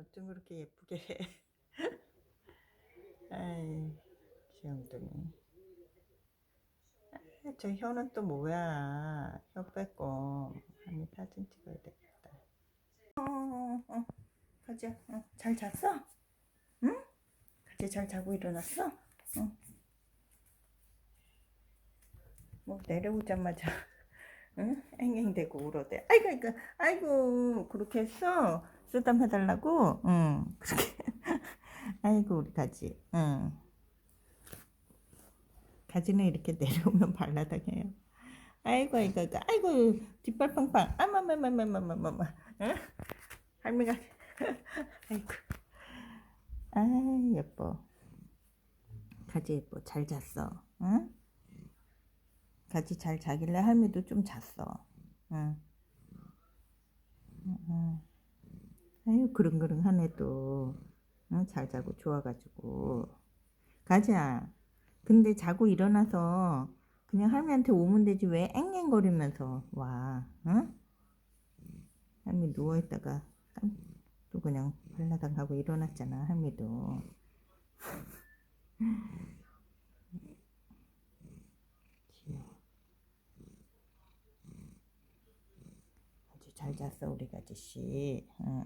어쩜 그렇게 예쁘게 해. 아이, 귀염둥이. 아, 저 혀는 또 뭐야. 혀 뺏고. 언니 사진 찍어야 되겠다. 어, 어, 어. 가자. 어, 잘 잤어? 응? 가자, 잘 자고 일어났어? 응. 뭐 내려오자마자 응? 앵앵대고 울어대. 아이고 아이고 아이고 그렇게 했어. 쓰담 해달라고. 응 그렇게. 아이고 우리 가지. 응. 가지는 이렇게 내려오면 발라당해요. 아이고 아이고 아이고 아이고 뒷발 팡팡. 아마마마마마마마. 응? 할미가 아이고. 아 예뻐. 가지 예뻐. 잘 잤어. 응? 같이 잘 자길래 할미도 좀 잤어. 응. 응, 응. 아유, 그릉그릉하네 또. 응, 잘 자고 좋아가지고. 가자. 근데 자고 일어나서 그냥 할미한테 오면 되지 왜 앵앵거리면서 와. 응? 할미 누워있다가 깜- 또 그냥 발라당 하고 일어났잖아, 할미도. 아주 잘 잤어 우리 아저씨. 응.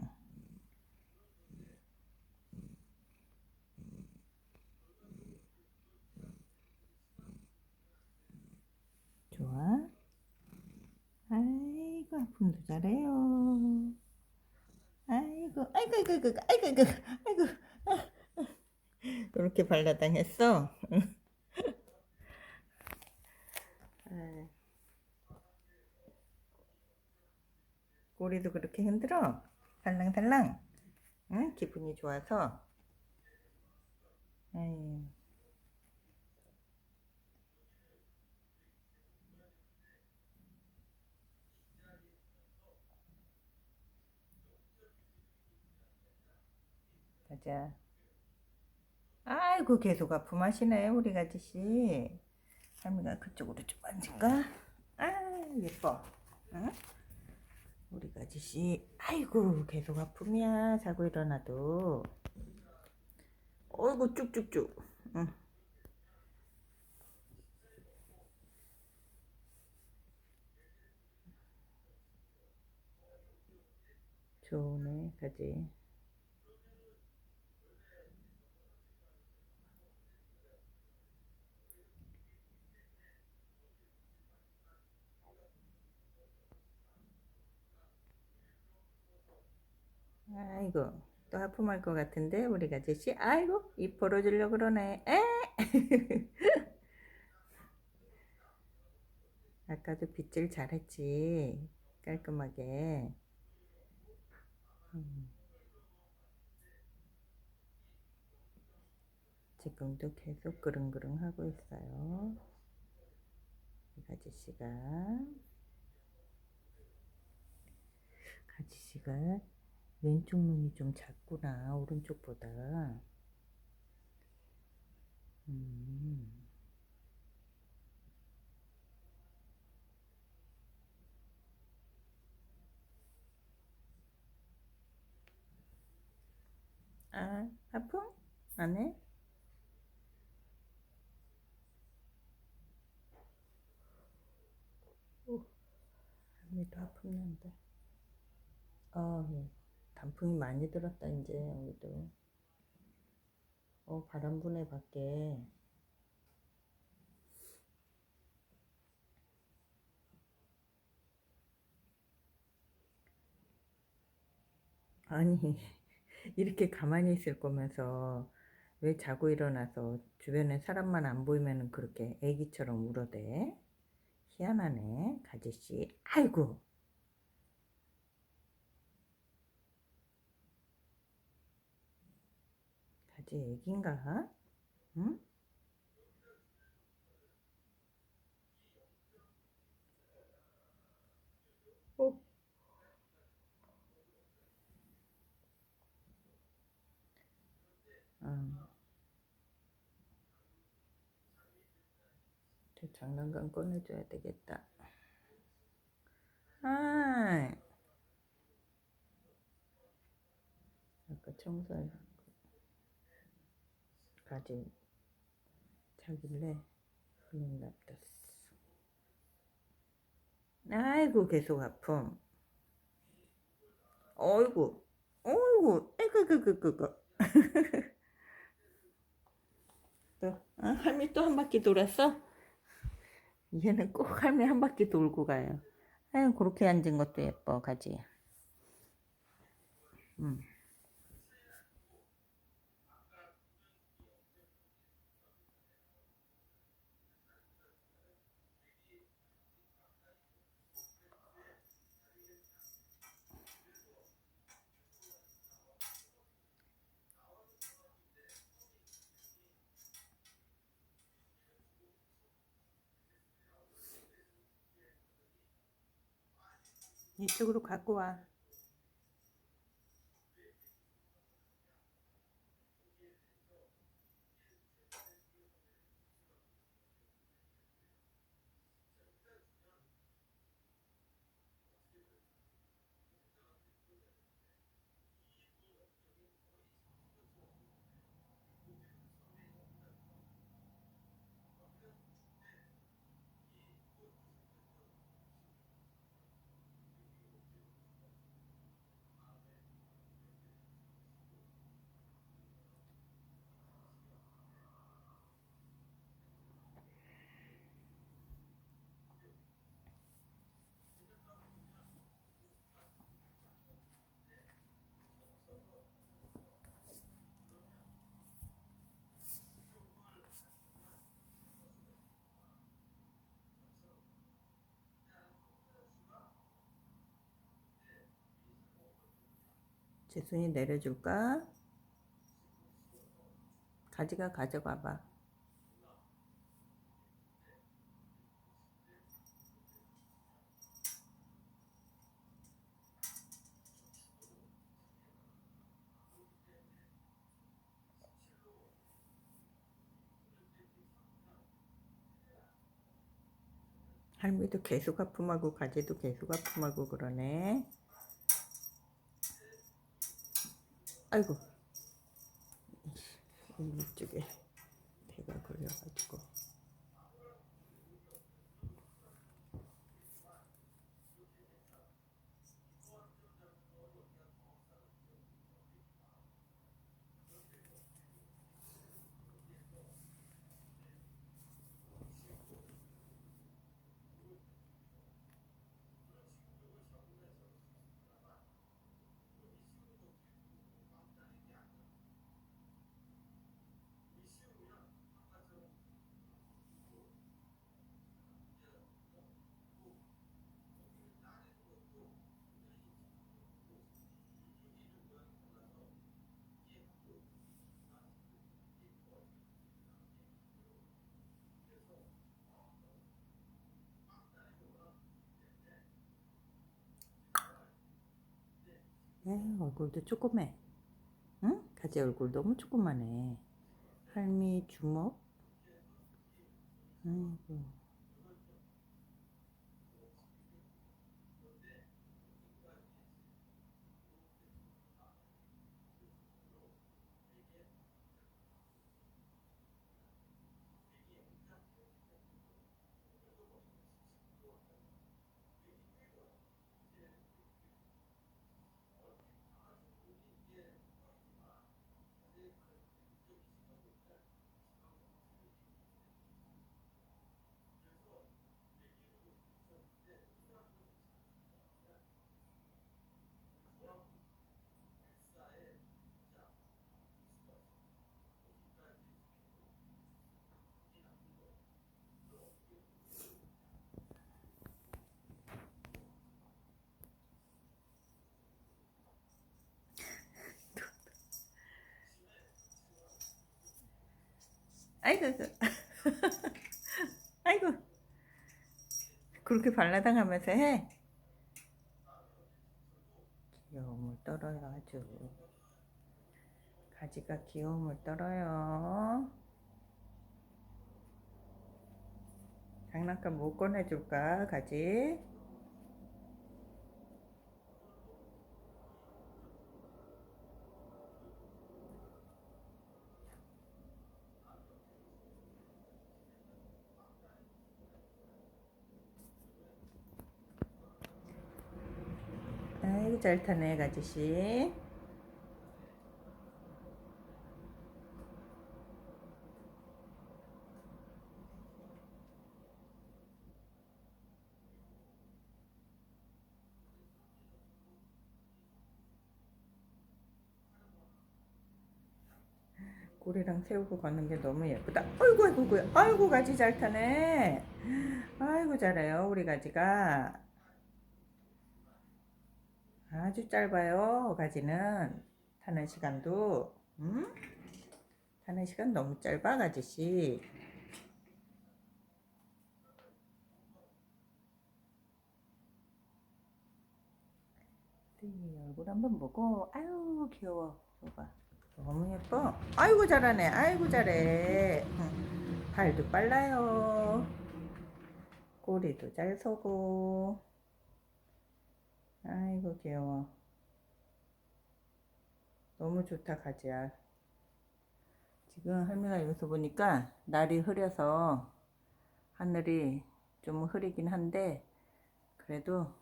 좋아. 아픔도 잘해요. 아이고 아이고 아이고 아이고 아이고 아이고 아이고 그렇게 발라당했어. 아. 꼬리도 그렇게 흔들어 살랑살랑 응? 기분이 좋아서 아유. 가자 아이고 계속 아픔하시네 우리 아저씨. 할미가 그쪽으로 좀 앉을까? 아 예뻐. 응? 우리 아저씨. 아이고 계속 아픔이야 자고 일어나도. 어이구 쭉쭉쭉. 응. 좋네 가지 아이고 또 하품할 것 같은데 우리 아저씨. 아이고 입 벌어주려 그러네. 에? 아까도 빗질 잘했지 깔끔하게. 음. 지금도 계속 그릉그릉 하고 있어요. 우리 아저씨가. 아저씨가 왼쪽 눈이 좀 작구나 오른쪽보다 음. 아 아픔? 안 해? 오, 할미도 아픔 난다 아, 예. 단풍이 많이 들었다 이제 여기도. 어 바람 부네 밖에. 아니 이렇게 가만히 있을 거면서 왜 자고 일어나서 주변에 사람만 안 보이면 그렇게 애기처럼 울어대? 희한하네 가지씨. 아이고 가지 애긴가? 응? 어. 음. 저 장난감 꺼내줘야 되겠다. 아, 아까 청소해 가지 자길래 그냥 납뒀어 아이고 계속 아픔 어이구 어이구 에그그그그그 또 어? 할미 또 한 바퀴 돌았어? 얘는 꼭 할미 한 바퀴 돌고 가요 아유 그렇게 앉은 것도 예뻐 가지 음. 이쪽으로 갖고 와. 재순이 내려줄까? 가지가 가져가 봐. 할미도 계속 아픔하고 가지도 계속 아픔하고 그러네. 아이고. 이쪽에 배가 걸려가지고 에이, 얼굴도 조그매. 응? 가지 얼굴 너무 조그만해. 할미 주먹? 아이고. 아이고, 아이고. 그렇게 발라당하면서 해. 귀여움을 떨어요, 아주. 가지가 귀여움을 떨어요. 장난감 못 꺼내줄까, 가지? 아이고 잘 타네 가지씨. 꼬리랑 세우고 걷는 게 너무 예쁘다. 아이고 아이고 아이고 가지 잘 타네. 아이고 잘해요 우리 가지가. 아주 짧아요 가지는 타는 시간도. 음? 타는 시간 너무 짧아 가지씨. 네, 얼굴 한번 보고 아유 귀여워 봐봐 너무 예뻐 아이고 잘하네 아이고 잘해 응. 발도 빨라요 꼬리도 잘 서고 아이고 귀여워. 너무 좋다 가지야. 지금 할미가 여기서 보니까 날이 흐려서 하늘이 좀 흐리긴 한데 그래도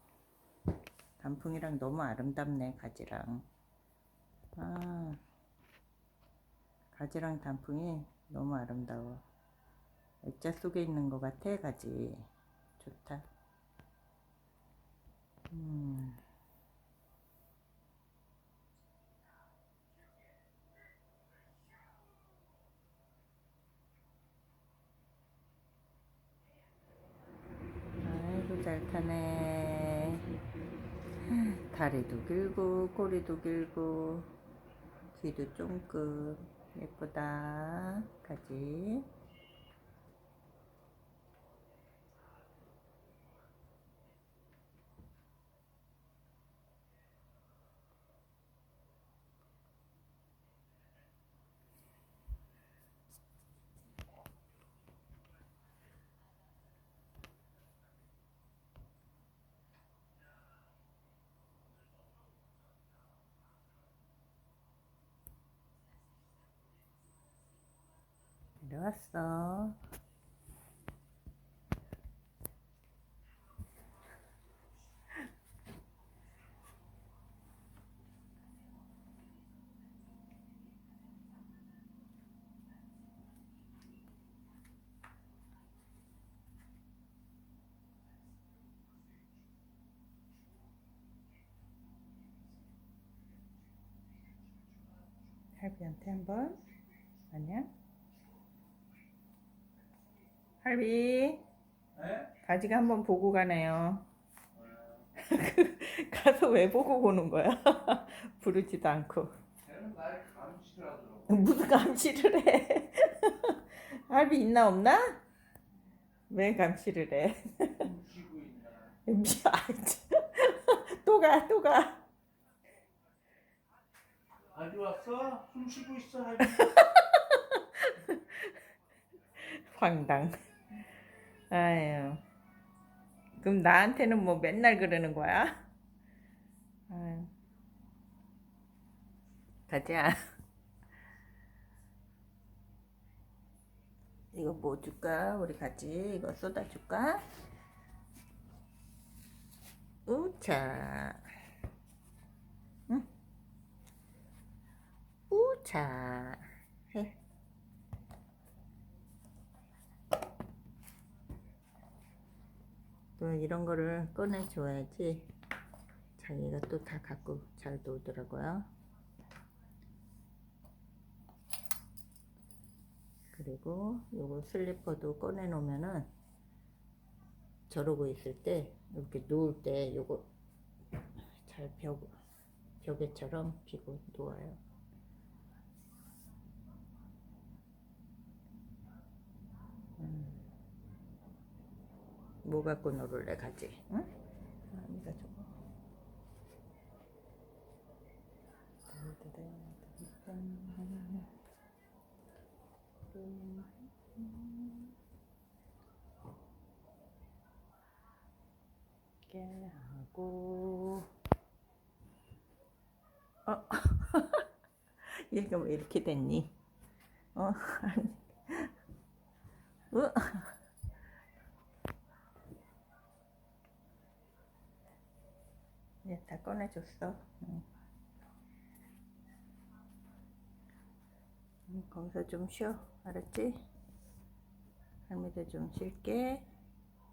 단풍이랑 너무 아름답네 가지랑. 아 가지랑 단풍이 너무 아름다워. 액자 속에 있는 것 같아 가지. 좋다 음. 아이고 잘 타네. 다리도 길고 꼬리도 길고 귀도 쫑긋. 예쁘다. 가지 내려왔어 할비한테 한번 아니야? 할비 네? 가지가 한번 보고 가네요. 가서 왜 보고 보는 거야? 부르지도 않고. 무슨 감시를 해? 할비 있나 없나? 왜 감시를 해? 쉬고 있나. 또 가, 또 가. 아주 왔어? 숨 쉬고 있어. 아주. 황당. 아유. 그럼 나한테는 뭐 맨날 그러는 거야? 아유. 가자. 이거 뭐 줄까? 우리 같이 이거 쏟아 줄까? 우차. 응? 우차. 해. 또 이런 거를 꺼내줘야지 자기가 또 다 갖고 잘 놀더라고요. 그리고 요거 슬리퍼도 꺼내 놓으면은 저러고 있을 때 이렇게 누울 때 요거 잘 벽, 벽에처럼 비고 누워요. 뭐 갖고 놀을래 가지? 응? 아니다 저거. 이렇게 하고 어 얘가 왜 이렇게 됐니? 어 아니 어 야, 그래 다 꺼내 줬어 응. 응, 거기서 좀 쉬어 알았지? 할미도 좀 쉴게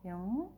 뿅